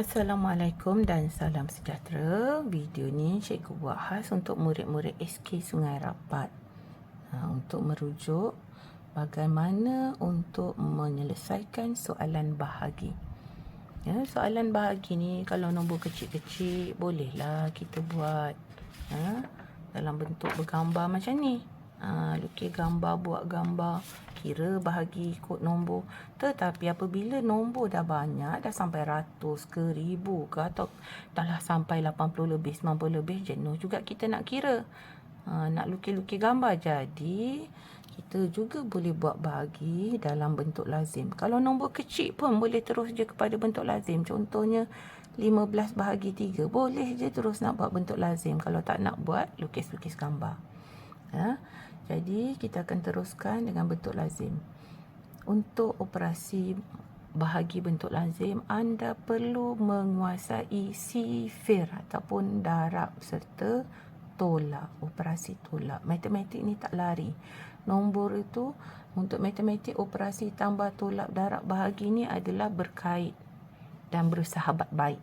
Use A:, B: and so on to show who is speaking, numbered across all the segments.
A: Assalamualaikum dan salam sejahtera. Video ni cikgu buat khas untuk murid-murid SK Sungai Rapat. Ha, untuk merujuk bagaimana untuk menyelesaikan soalan bahagi. Ya, soalan bahagi ni kalau nombor kecil-kecil bolehlah kita buat ha, dalam bentuk bergambar macam ni. Ha, lukis gambar, buat gambar kira bahagi kod nombor. Tetapi apabila nombor dah banyak, dah sampai ratus ke ribu ke atau dah lah sampai 80 lebih, 90 lebih, jenuh juga kita nak kira. Ha, nak lukis-lukis gambar. Jadi, kita juga boleh buat bahagi dalam bentuk lazim. Kalau nombor kecil pun boleh terus je kepada bentuk lazim. Contohnya, 15 bahagi 3. Boleh je terus nak buat bentuk lazim. Kalau tak nak buat, lukis-lukis gambar. Ha? Jadi kita akan teruskan dengan bentuk lazim. Untuk operasi bahagi bentuk lazim, anda perlu menguasai sifir ataupun darab serta tolak. Operasi tolak. Matematik ni tak lari. Nombor itu untuk matematik operasi tambah tolak darab bahagi ni adalah berkait dan bersahabat baik.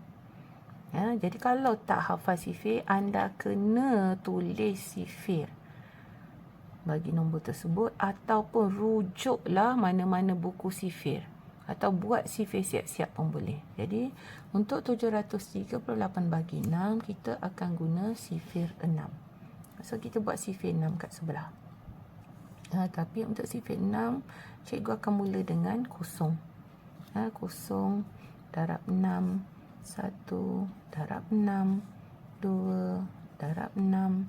A: Ya, jadi kalau tak hafal sifir, anda kena tulis sifir bagi nombor tersebut ataupun rujuklah mana-mana buku sifir atau buat sifir siap-siap pun boleh. Jadi untuk 738 bagi 6 kita akan guna sifir 6. So kita buat sifir 6 kat sebelah. Ha, tapi untuk sifir 6 cikgu akan mula dengan kosong. Ha, kosong darab 6 1 darab 6 2 darab 6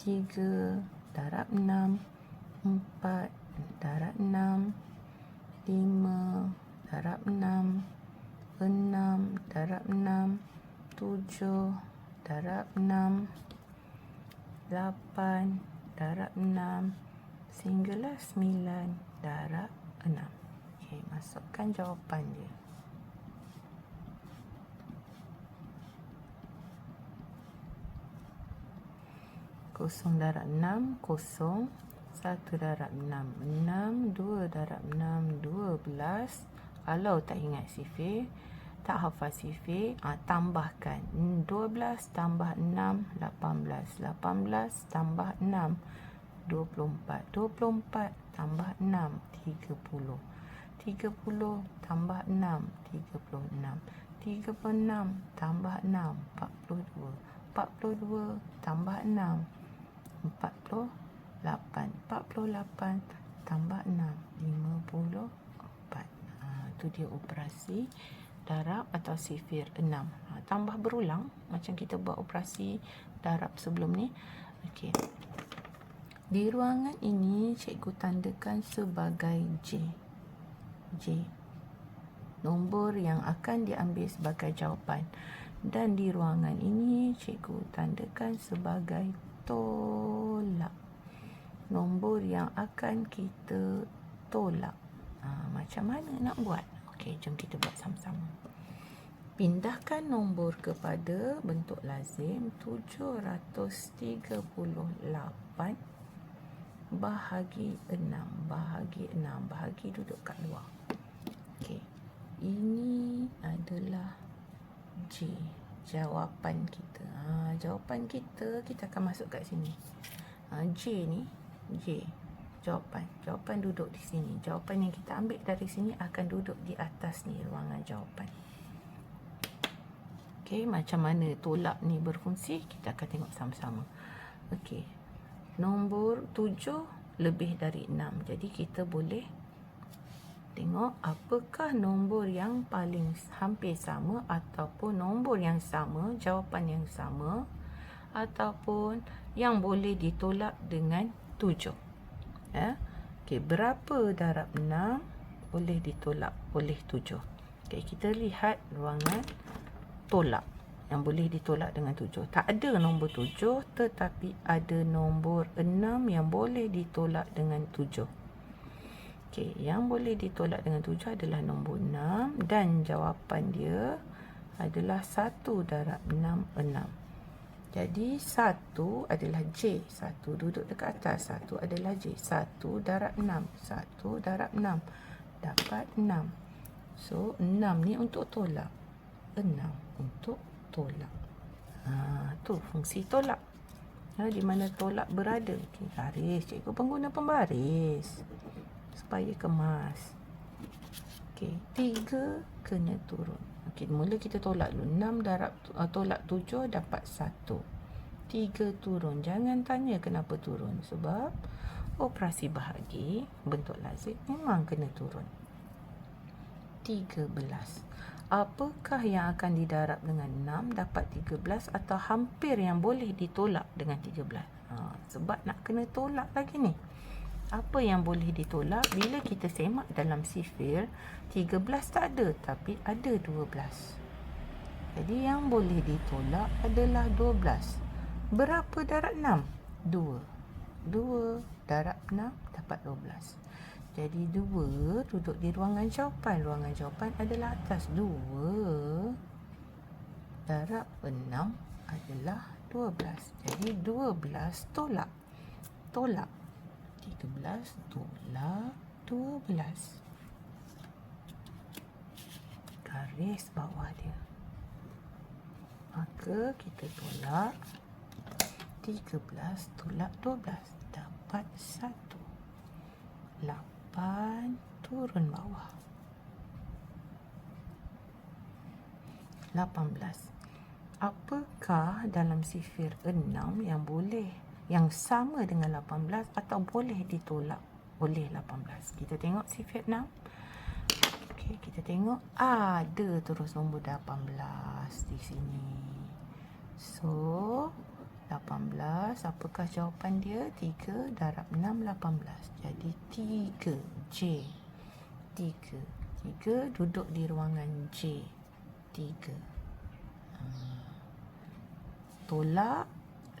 A: 3 darab 6 4 darab 6 5 darab 6 6 darab 6 7 darab 6 8 darab 6 sehinggalah 9 darab 6 okey masukkan jawapan dia kosong darab enam kosong satu darab enam enam dua darab enam dua belas. Kalau tak ingat sifir tak hafal sifir ah, tambahkan. dua belas tambah enam lapan belas. lapan belas tambah enam dua puluh empat. dua puluh empat tambah enam tiga puluh. tiga puluh tambah enam tiga puluh enam. tiga puluh enam tambah enam empat puluh dua. empat puluh dua tambah enam 48 48 tambah 6 54 ha, itu dia operasi darab atau sifir 6 ha, tambah berulang macam kita buat operasi darab sebelum ni. Okey. Di ruangan ini cikgu tandakan sebagai J. J. Nombor yang akan diambil sebagai jawapan. Dan di ruangan ini cikgu tandakan sebagai tolak. Nombor yang akan kita tolak. Ha, macam mana nak buat? Okey, jom kita buat sama-sama. Pindahkan nombor kepada bentuk lazim 738 bahagi 6 bahagi 6 bahagi duduk kat luar. Okey, ini adalah J jawapan kita. Ha, jawapan kita kita akan masuk kat sini. Ha, J ni J jawapan. Jawapan duduk di sini. Jawapan yang kita ambil dari sini akan duduk di atas ni ruangan jawapan. Okey, macam mana tolak ni berfungsi kita akan tengok sama-sama. Okey. Nombor 7 lebih dari 6. Jadi kita boleh tengok apakah nombor yang paling hampir sama ataupun nombor yang sama, jawapan yang sama ataupun yang boleh ditolak dengan 7. Ya. Okey, berapa darab 6 boleh ditolak oleh 7? Okey, kita lihat ruangan tolak yang boleh ditolak dengan 7. Tak ada nombor 7 tetapi ada nombor 6 yang boleh ditolak dengan 7. Okey, yang boleh ditolak dengan tujuh adalah nombor enam dan jawapan dia adalah satu darab enam enam. Jadi satu adalah J. Satu duduk dekat atas. Satu adalah J. Satu darab enam. Satu darab enam. Dapat enam. So enam ni untuk tolak. 6 untuk tolak. Ha, tu fungsi tolak. Ha, di mana tolak berada. Okay, garis. Cikgu pengguna pembaris. Supaya kemas. Okey, 3 kena turun. Okey, mula kita tolak dulu. 6 darab uh, tolak 7 dapat 1. 3 turun. Jangan tanya kenapa turun. Sebab operasi bahagi bentuk lazim memang kena turun. 13. Apakah yang akan didarab dengan 6 dapat 13 atau hampir yang boleh ditolak dengan 13? Ha, sebab nak kena tolak lagi ni. Apa yang boleh ditolak bila kita semak dalam sifir 13 tak ada tapi ada 12. Jadi yang boleh ditolak adalah 12. Berapa darab 6? 2. 2 darab 6 dapat 12. Jadi 2 duduk di ruangan jawapan. Ruangan jawapan adalah atas 2 darab 6 adalah 12. Jadi 12 tolak. Tolak. 13 tolak 12. Garis bawah dia. Maka kita tolak 13 tolak 12 dapat 1. 8 turun bawah 18 apakah dalam sifir 6 yang boleh yang sama dengan 18 atau boleh ditolak? Oleh 18 kita tengok sifir 6 Okey, kita tengok. Ada terus nombor 18 di sini. So 18 apakah jawapan dia? 3 darab 6 18 jadi 3 J. 3 3 duduk di ruangan J. 3 hmm. tolak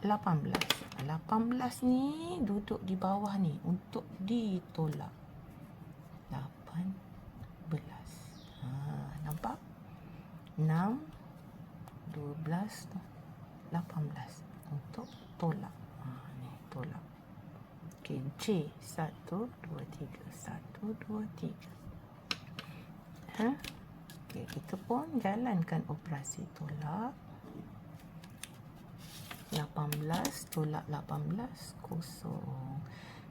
A: 18 18 ni duduk di bawah ni untuk ditolak 18 ha, nampak 6 12 18 untuk tolak. Ha, ni tolak. Okey, J. Satu, dua, tiga. Satu, dua, tiga. Ha? Okey, kita pun jalankan operasi tolak. 18 tolak 18 kosong.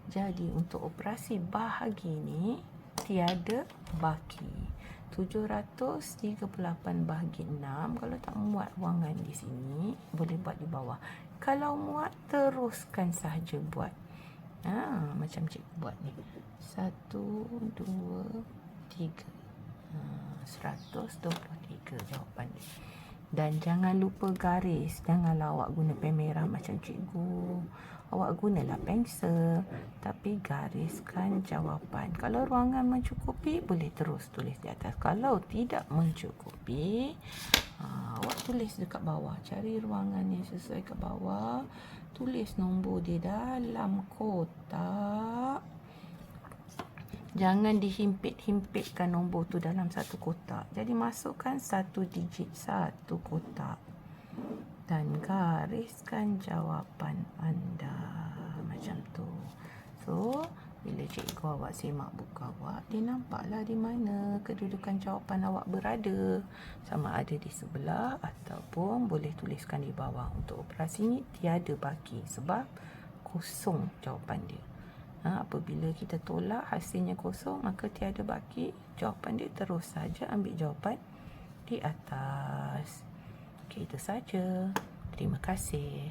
A: Jadi untuk operasi bahagi ni tiada baki. 738 bahagi 6 kalau tak muat ruangan di sini boleh buat di bawah. Kalau muat teruskan sahaja buat. Ha, macam cikgu buat ni. Satu dua tiga. Ha, seratus dua puluh tiga jawapan dia dan jangan lupa garis janganlah awak guna pen merah macam cikgu. Awak gunalah pensel. Tapi gariskan jawapan. Kalau ruangan mencukupi boleh terus tulis di atas. Kalau tidak mencukupi ha, awak tulis dekat bawah. Cari ruangan yang sesuai ke bawah. Tulis nombor di dalam kotak jangan dihimpit-himpitkan nombor tu dalam satu kotak jadi masukkan satu digit satu kotak dan gariskan jawapan anda macam tu so bila cikgu awak semak buku awak, dia nampaklah di mana kedudukan jawapan awak berada. Sama ada di sebelah ataupun boleh tuliskan di bawah. Untuk operasi ni tiada baki sebab kosong jawapan dia. Ha, apabila kita tolak hasilnya kosong, maka tiada baki. Jawapan dia terus saja ambil jawapan di atas. Okey, itu saja. Terima kasih.